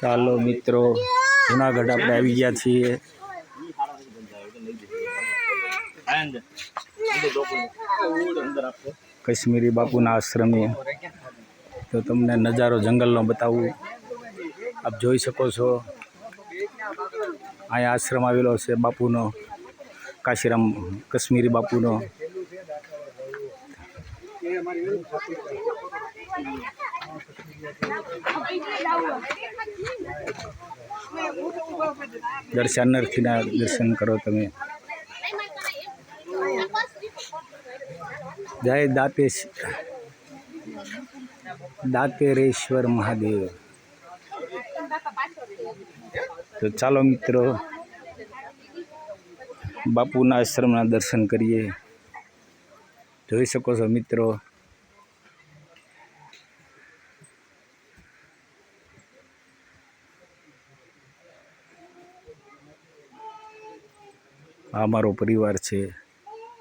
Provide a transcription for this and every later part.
ચાલો મિત્રો, જુનાગઢ આપણે આવી ગયા છીએ. કાશ્મીરી બાપુના આશ્રમે. તો તમને નજારો જંગલનો બતાવું. આપ જોઈ શકો છો. અહીંયા આશ્રમ આવેલો છે બાપુનો, કાશીરામ કાશ્મીરી બાપુનો. દર્શનાર્થીના દર્શન કરો તમે. જય દાતેશ દાતેરેશ્વર મહાદેવ. તો ચાલો મિત્રો, બાપુના આશ્રમના દર્શન કરીએ. જોઈ શકો છો મિત્રો આ મારો પરિવાર છે.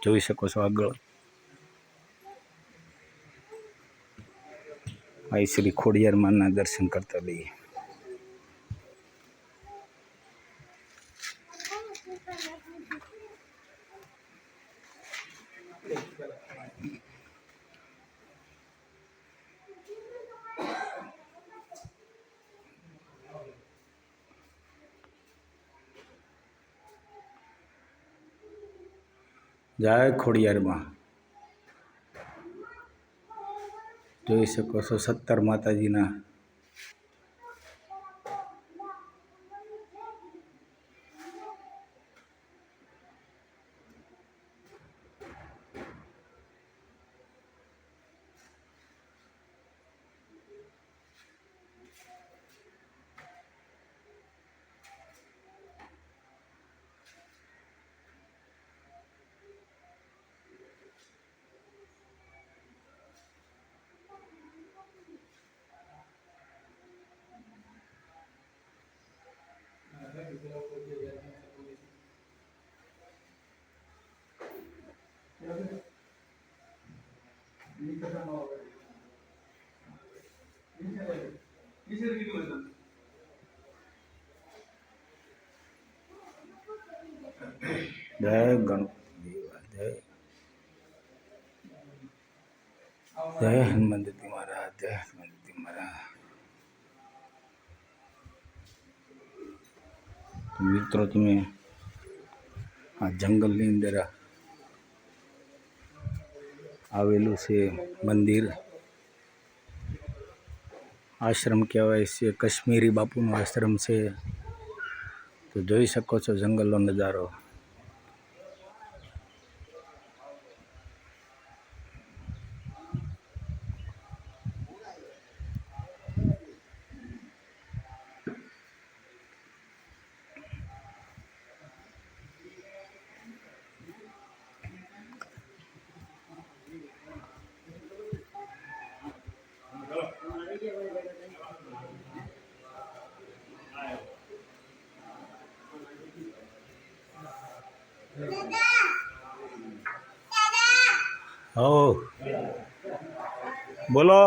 જોઈ શકો છો આગળ. આ શ્રી ખોડિયાર માના દર્શન કરતા લઈએ જય ખોડિયારમાં. જોઈ શકો છો સત્તર માતાજીના જય ગણપતિ દેવા જય જય હનુમંતજી મહારાજ જય હનુમંતજી મહારાજ મિત્રો તમે આ જંગલની અંદર આવેલું છે મંદિર આશ્રમ કહેવાય છે કાશ્મીરી બાપુનો આશ્રમ છે તો જોઈ શકો છો જંગલનો નજારો હો. બોલો.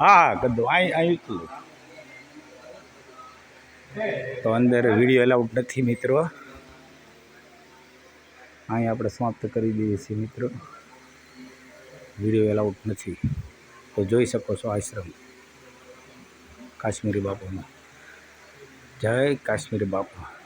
હા કરી દો. અહીં અહીં તો અંદર વીડિયો એલાઉડ નથી મિત્રો. અહીં આપણે સમાપ્ત કરી દઈએ છીએ મિત્રો. વીડિયો એલાઉડ નથી. તો જોઈ શકો છો આશ્રમ કાશ્મીરી બાપુનો. જય કાશ્મીરી બાપુ.